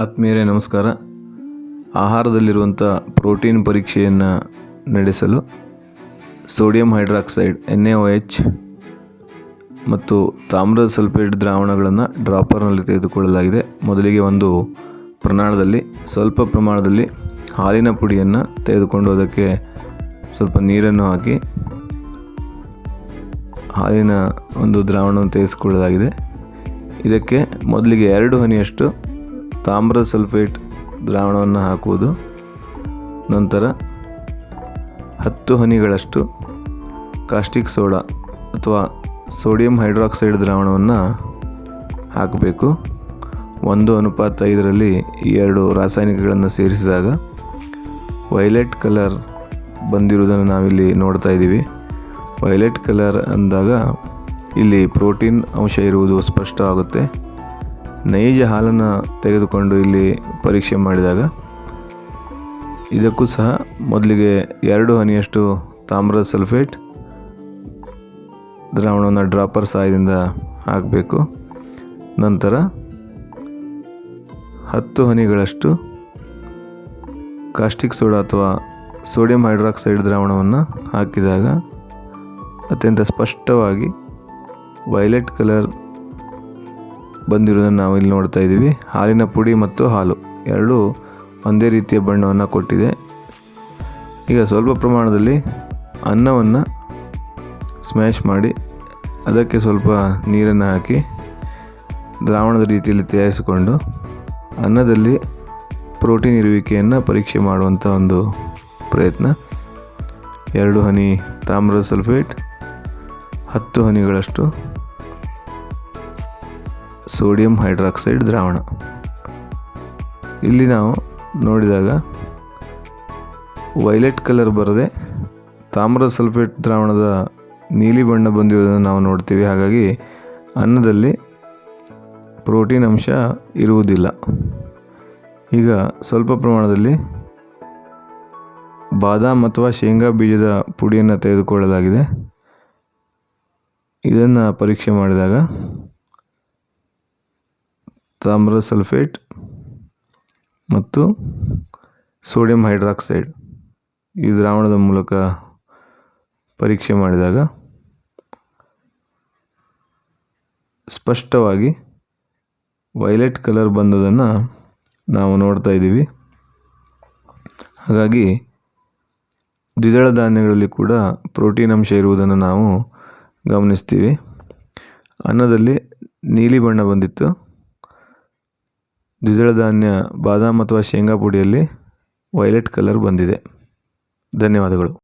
ಆತ್ಮೀಯರೇ, ನಮಸ್ಕಾರ. ಆಹಾರದಲ್ಲಿರುವಂಥ ಪ್ರೋಟೀನ್ ಪರೀಕ್ಷೆಯನ್ನು ನಡೆಸಲು sodium hydroxide N A O H ಮತ್ತು ತಾಮ್ರದ ಸಲ್ಫೇಟ್ ದ್ರಾವಣಗಳನ್ನು ಡ್ರಾಪರ್ನಲ್ಲಿ ತೆಗೆದುಕೊಳ್ಳಲಾಗಿದೆ. ಮೊದಲಿಗೆ ಒಂದು ಪ್ರಮಾಣದಲ್ಲಿ ಸ್ವಲ್ಪ ಪ್ರಮಾಣದಲ್ಲಿ ಹಾಲಿನ ಪುಡಿಯನ್ನು ತೆಗೆದುಕೊಂಡು ಅದಕ್ಕೆ ಸ್ವಲ್ಪ ನೀರನ್ನು ಹಾಕಿ ಹಾಲಿನ ಒಂದು ದ್ರಾವಣವನ್ನು ತೆಗೆದುಕೊಳ್ಳಲಾಗಿದೆ. ಇದಕ್ಕೆ ಮೊದಲಿಗೆ ಎರಡು ಹನಿಯಷ್ಟು ತಾಮ್ರದ ಸಲ್ಫೇಟ್ ದ್ರಾವಣವನ್ನು ಹಾಕುವುದು. ನಂತರ ಹತ್ತು ಹನಿಗಳಷ್ಟು ಕಾಸ್ಟಿಕ್ ಸೋಡಾ ಅಥವಾ ಸೋಡಿಯಂ ಹೈಡ್ರಾಕ್ಸೈಡ್ ದ್ರಾವಣವನ್ನು ಹಾಕಬೇಕು. ಒಂದು ಅನುಪಾತ ಐದರಲ್ಲಿ ಎರಡು ರಾಸಾಯನಿಕಗಳನ್ನು ಸೇರಿಸಿದಾಗ ವೈಲೆಟ್ ಕಲರ್ ಬಂದಿರುವುದನ್ನು ನಾವಿಲ್ಲಿ ನೋಡ್ತಾ ಇದ್ದೀವಿ. ವೈಲೆಟ್ ಕಲರ್ ಅಂದಾಗ ಇಲ್ಲಿ ಪ್ರೋಟೀನ್ ಅಂಶ ಇರುವುದು ಸ್ಪಷ್ಟವಾಗುತ್ತೆ. ನೈಜ ಹಾಲನ್ನು ತೆಗೆದುಕೊಂಡು ಇಲ್ಲಿ ಪರೀಕ್ಷೆ ಮಾಡಿದಾಗ ಇದಕ್ಕೂ ಸಹ ಮೊದಲಿಗೆ ಎರಡು ಹನಿಯಷ್ಟು ತಾಮ್ರದ ಸಲ್ಫೇಟ್, ದ್ರಾವಣವನ್ನು ಡ್ರಾಪರ್ ಸಹಾಯದಿಂದ ಹಾಕಬೇಕು. ನಂತರ ಹತ್ತು ಹನಿಗಳಷ್ಟು ಕಾಸ್ಟಿಕ್ ಸೋಡಾ ಅಥವಾ ಸೋಡಿಯಂ ಹೈಡ್ರಾಕ್ಸೈಡ್ ದ್ರಾವಣವನ್ನು ಹಾಕಿದಾಗ ಅತ್ಯಂತ ಸ್ಪಷ್ಟವಾಗಿ ವೈಲೆಟ್ ಕಲರ್ ಬಂದಿರೋದನ್ನು ನಾವು ಇಲ್ಲಿ ನೋಡ್ತಾ ಇದ್ದೀವಿ. ಹಾಲಿನ ಪುಡಿ ಮತ್ತು ಹಾಲು. ಎರಡೂ ಒಂದೇ ರೀತಿಯ ಬಣ್ಣವನ್ನು ಕೊಟ್ಟಿದೆ. ಈಗ ಸ್ವಲ್ಪ ಪ್ರಮಾಣದಲ್ಲಿ ಅನ್ನವನ್ನು ಸ್ಮ್ಯಾಶ್ ಮಾಡಿ, ಅದಕ್ಕೆ ಸ್ವಲ್ಪ ನೀರನ್ನು ಹಾಕಿ, ದ್ರಾವಣದ ರೀತಿಯಲ್ಲಿ ತಯಾರಿಸಿಕೊಂಡು, ಅನ್ನದಲ್ಲಿ ಪ್ರೋಟೀನ್ ಇರುವಿಕೆಯನ್ನು ಪರೀಕ್ಷೆ ಮಾಡುವಂಥ ಒಂದು ಪ್ರಯತ್ನ. ಎರಡು ಹನಿ ತಾಮ್ರದ ಸಲ್ಫೇಟ್, ಹತ್ತು ಹನಿಗಳಷ್ಟು. ಸೋಡಿಯಂ ಹೈಡ್ರಾಕ್ಸೈಡ್ ದ್ರಾವಣ. ಇಲ್ಲಿ ನಾವು ನೋಡಿದಾಗ ವೈಲೆಟ್ ಕಲರ್ ಬರದೆ ತಾಮ್ರ ಸಲ್ಫೇಟ್ ದ್ರಾವಣದ ನೀಲಿ ಬಣ್ಣ ಬಂದಿರೋದನ್ನು ನಾವು ನೋಡ್ತೀವಿ. ಹಾಗಾಗಿ ಅನ್ನದಲ್ಲಿ ಪ್ರೋಟೀನ್ ಅಂಶ ಇರುವುದಿಲ್ಲ. ಈಗ ಸ್ವಲ್ಪ ಪ್ರಮಾಣದಲ್ಲಿ ಬಾದಾಮ್ ಅಥವಾ ಶೇಂಗಾ ಬೀಜದ ಪುಡಿಯನ್ನು ತೆಗೆದುಕೊಳ್ಳಲಾಗಿದೆ. ಇದನ್ನು ಪರೀಕ್ಷೆ ಮಾಡಿದಾಗ ತಾಮ್ರದ ಸಲ್ಫೇಟ್ ಮತ್ತು ಸೋಡಿಯಂ ಹೈಡ್ರಾಕ್ಸೈಡ್ ಈ ದ್ರಾವಣದ ಮೂಲಕ ಪರೀಕ್ಷೆ ಮಾಡಿದಾಗ ಸ್ಪಷ್ಟವಾಗಿ ವೈಲೆಟ್ ಕಲರ್ ಬಂದದನ್ನು ನಾವು ನೋಡ್ತಾ ಇದ್ದೀವಿ. ಹಾಗಾಗಿ ದ್ವಿದಳ ಧಾನ್ಯಗಳಲ್ಲಿ ಕೂಡ ಪ್ರೋಟೀನ್ ಅಂಶ ಇರುವುದನ್ನು ನಾವು ಗಮನಿಸ್ತೀವಿ. ಅನ್ನದಲ್ಲಿ ನೀಲಿ ಬಣ್ಣ ಬಂದಿತ್ತು. ದ್ವಿದಳ ಧಾನ್ಯ ಬಾದಾಮ್ ಅಥವಾ ಶೇಂಗಾ ಪುಡಿಯಲ್ಲಿ ವೈಲೆಟ್ ಕಲರ್ ಬಂದಿದೆ. ಧನ್ಯವಾದಗಳು.